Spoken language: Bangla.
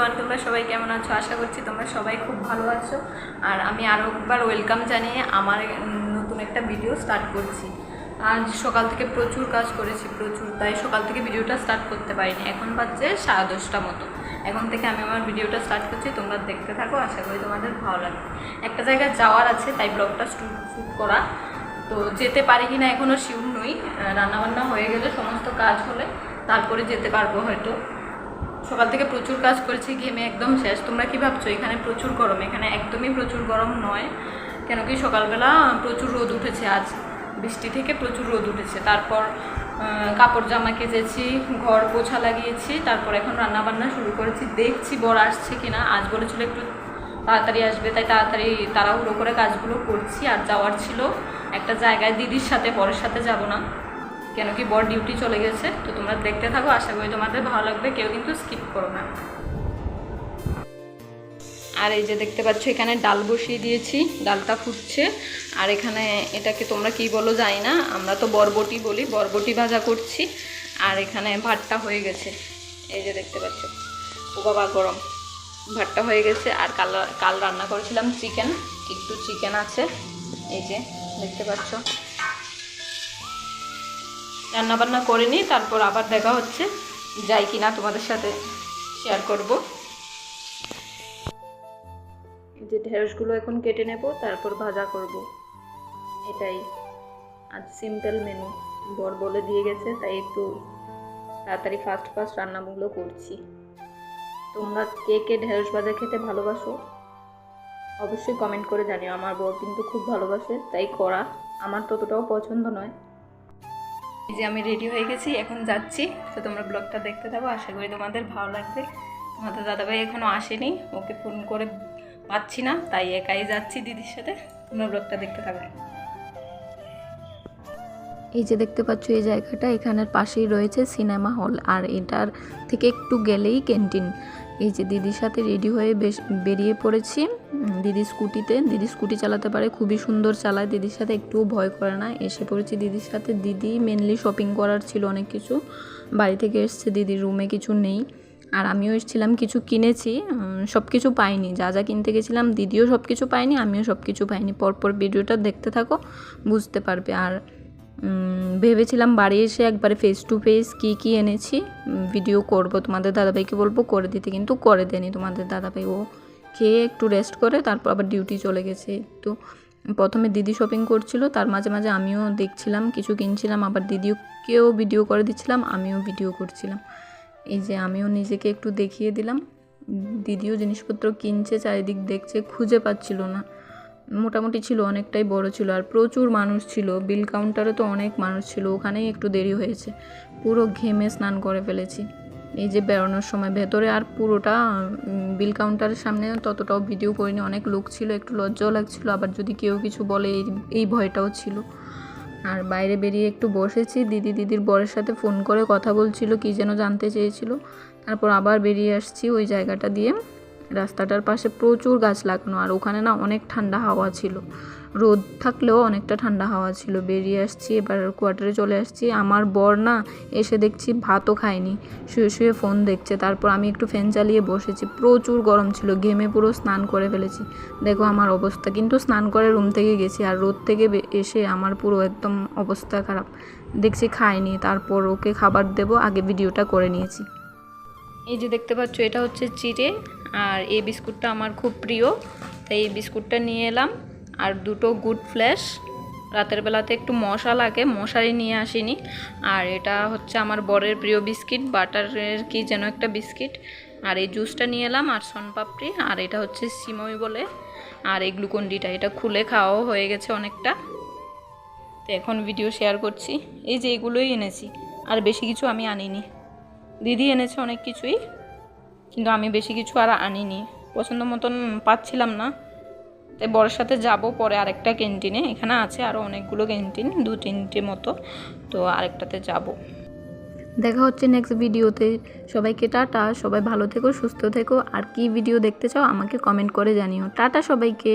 এভরিওয়ান তোমরা সবাই কেমন আছো? আশা করছি তোমরা সবাই খুব ভালো আছো। আর আমি আরও একবার ওয়েলকাম জানিয়ে আমার নতুন একটা ভিডিও স্টার্ট করছি। আজ সকাল থেকে প্রচুর কাজ করেছি, প্রচুর। তাই সকাল থেকে ভিডিওটা স্টার্ট করতে পারিনি। এখন বাজছে সাড়ে দশটা মতো। এখন থেকে আমি আমার ভিডিওটা স্টার্ট করছি। তোমরা দেখতে থাকো, আশা করি তোমাদের ভালো লাগবে। একটা জায়গায় যাওয়ার আছে, তাই ব্লগটা শ্যুট করা। তো যেতে পারি কি না এখনও শিউর নই রান্নাবান্না হয়ে গেলে সমস্ত কাজ হলে তারপরে যেতে পারব হয়তো। সকাল থেকে প্রচুর কাজ করেছি, ঘেমে একদম শেষ। তোমরা কি ভাবছ? এখানে প্রচুর গরম। এখানে একদমই প্রচুর গরম নয়। কেন কি সকালবেলা প্রচুর রোদ উঠেছে আজ। বৃষ্টি থেকে প্রচুর রোদ উঠেছে। তারপর কাপড় জামা কেচেছি, ঘর পোছা লাগিয়েছি, তারপর এখন রান্না বান্না শুরু করেছি। দেখছি বর আসছে কিনা। আজ বলেছিল একটু তাড়াতাড়ি আসবে, তাই তাড়াতাড়ি তাড়াহুড়ো করে কাজগুলো করছি। আর যাওয়ার ছিল একটা জায়গায় দিদির সাথে, বরের সাথে যাব না। কেন কি বর ডিউটি চলে গেছে, তো তোমরা দেখতে থাকো, আশা করি তোমাদের ভালো লাগবে, কেউ কিন্তু স্কিপ করো না। আর এই যে দেখতে পাচ্ছ, এখানে ডাল বসিয়ে দিয়েছি, ডালটা ফুটছে। আর এখানে এটাকে তোমরা কি বলো জানি না, আমরা তো বরবটি বলি, বরবটি ভাজা করছি। আর এখানে ভাতটা হয়ে গেছে। এই যে দেখতে পাচ্ছ, ও বাবা গরম। ভাতটা হয়ে গেছে, আর কাল কাল রান্না করেছিলাম চিকেন, একটু চিকেন আছে। এই যে দেখতে পাচ্ছ রান্না বান্না করে নিই তারপর আবার দেখা হচ্ছে। যাই কি না তোমাদের সাথে শেয়ার করব। যে ঢেঁড়সগুলো এখন কেটে নেব, তারপর ভাজা করব। এটাই আজ সিম্পল মেনু বর বলে দিয়ে গেছে, তাই একটু তাড়াতাড়ি ফাস্ট ফাস্ট রান্নাগুলো করছি। তোমরা কে কে ঢেঁড়স ভাজা খেতে ভালোবাসো, অবশ্যই কমেন্ট করে জানিও। আমার বর কিন্তু খুব ভালোবাসে, তাই করা আমার ততটাও পছন্দ নয়। এই যে আমি রেডি হয়ে গেছি, এখন যাচ্ছি। তো তোমরা ব্লগটা দেখতে থাকো, আশা করি তোমাদের ভালো লাগবে। তোমাদের দাদাভাই এখনও আসেনি, ওকে ফোন করে পাচ্ছি না, তাই একাই যাচ্ছি দিদির সাথে। তোমরা ব্লগটা দেখতে থাকো। এই যে দেখতে পাচ্ছ এই জায়গাটা, এখানের পাশেই রয়েছে সিনেমা হল আর এটার থেকে একটু গেলেই ক্যান্টিন এই যে দিদির সাথে রেডি হয়ে বেশ বেরিয়ে পড়েছি। দিদি স্কুটিতে, দিদি স্কুটি চালাতে পারে, খুবই সুন্দর চালায়, দিদির সাথে একটুও ভয় করে না। এসে পড়েছি দিদির সাথে। দিদি মেনলি শপিং করার ছিল অনেক কিছু। বাড়ি থেকে এসছে, দিদির রুমে কিছু নেই। আর আমিও এসেছিলাম, কিছু কিনেছি সব কিছু পাইনি। যা যা কিনতে গেছিলাম, দিদিও সব কিছু পাইনি আমিও সব কিছু পাইনি। পরপর ভিডিওটা দেখতে থাকো, বুঝতে পারবে। আর ভেবেছিলাম বাড়ি এসে একবারে ফেস টু ফেস কী কী এনেছি ভিডিও করব। তোমাদের দাদাভাইকে বলব করে দিতে, কিন্তু করে দেয়নি। তোমাদের দাদাভাই, ও খেয়ে একটু রেস্ট করে, তারপর আবার ডিউটি চলে গেছে। তো প্রথমে দিদি শপিং করছিল, তার মাঝে মাঝে আমিও দেখছিলাম, কিছু কিনছিলাম, আবার দিদিওকেও ভিডিও করে দিচ্ছিলাম, আমিও ভিডিও করছিলাম। এই যে আমিও নিজেকে একটু দেখিয়ে দিলাম। দিদিও জিনিসপত্র কিনছে, চারিদিক দেখছে, খুঁজে পাচ্ছিল না। মোটামুটি ছিল, অনেকটাই বড় ছিল আর প্রচুর মানুষ ছিল। বিল কাউন্টারে তো অনেক মানুষ ছিল, ওখানেই একটু দেরি হয়েছে। পুরো ঘেমে স্নান করে ফেলেছি। এই যে বেরোনোর সময়, ভেতরে আর পুরোটা বিল কাউন্টারের সামনে ততটাও ভিডিও করিনি। অনেক লোক ছিল, একটু লজ্জাও লাগছিল, আবার যদি কেউ কিছু বলে, এই এই ভয়টাও ছিল। আর বাইরে বেরিয়ে একটু বসেছি, দিদি দিদির বরের সাথে ফোন করে কথা বলছিল, কি যেন জানতে চেয়েছিল। তারপর আবার বেরিয়ে আসছি ওই জায়গাটা দিয়ে। রাস্তাটার পাশে প্রচুর গাছ লাগানো, আর ওখানে না অনেক ঠান্ডা হাওয়া ছিল। রোদ থাকলেও অনেকটা ঠান্ডা হাওয়া ছিল। বেরিয়ে আসছি, এবার কোয়ার্টারে চলে আসছি। আমার বর না এসে দেখছি ভাতও খায়নি। শুয়ে শুয়ে ফোন দেখছে। তারপর আমি একটু ফ্যান চালিয়ে বসেছি। প্রচুর গরম ছিল। ঘেমে পুরো স্নান করে ফেলেছি। দেখো আমার অবস্থা। কিন্তু স্নান করে রুম থেকে গেছি, আর রোদ থেকে এসে আমার পুরো একদম অবস্থা খারাপ। দেখছি খায়নি। তারপর ওকে খাবার দেবো। আগে ভিডিওটা করে নিয়েছি। এই যে দেখতে পাচ্ছ, এটা হচ্ছে চিড়ে আর এই বিস্কুটটা আমার খুব প্রিয়। তাই এই বিস্কুটটা নিয়ে এলাম আর দুটো গুড ফ্ল্যাশ। রাতের বেলাতে একটু মশা লাগে, মশারি নিয়ে আসিনি। আর এটা হচ্ছে আমার বরের প্রিয় বিস্কিট, বাটারের কি যেন একটা বিস্কিট। আর এই জুসটা নিয়ে এলাম আর সনপাপড়ি আর এটা হচ্ছে সিমই বলে। আর এই গ্লুকন্ডিটা, এটা খুলে খাওয়াও হয়ে গেছে অনেকটা। তো এখন ভিডিও শেয়ার করছি। এই যে এগুলোই এনেছি, আর বেশি কিছু আমি আনিনি। দিদি এনেছে অনেক কিছুই, কিন্তু আমি বেশি কিছু আর আনিনি। পছন্দ মতন পাচ্ছিলাম না। তাই বড়ের সাথে যাব পরে আরেকটা ক্যান্টিনে এখানে আছে আরও অনেকগুলো ক্যান্টিন দু তিনটে মতো। তো আরেকটাতে যাব। দেখা হচ্ছে নেক্সট ভিডিওতে সবাইকে টাটা, সবাই ভালো থেকো, সুস্থ থেকো। আর কি ভিডিও দেখতে চাও আমাকে কমেন্ট করে জানিও। টাটা সবাইকে।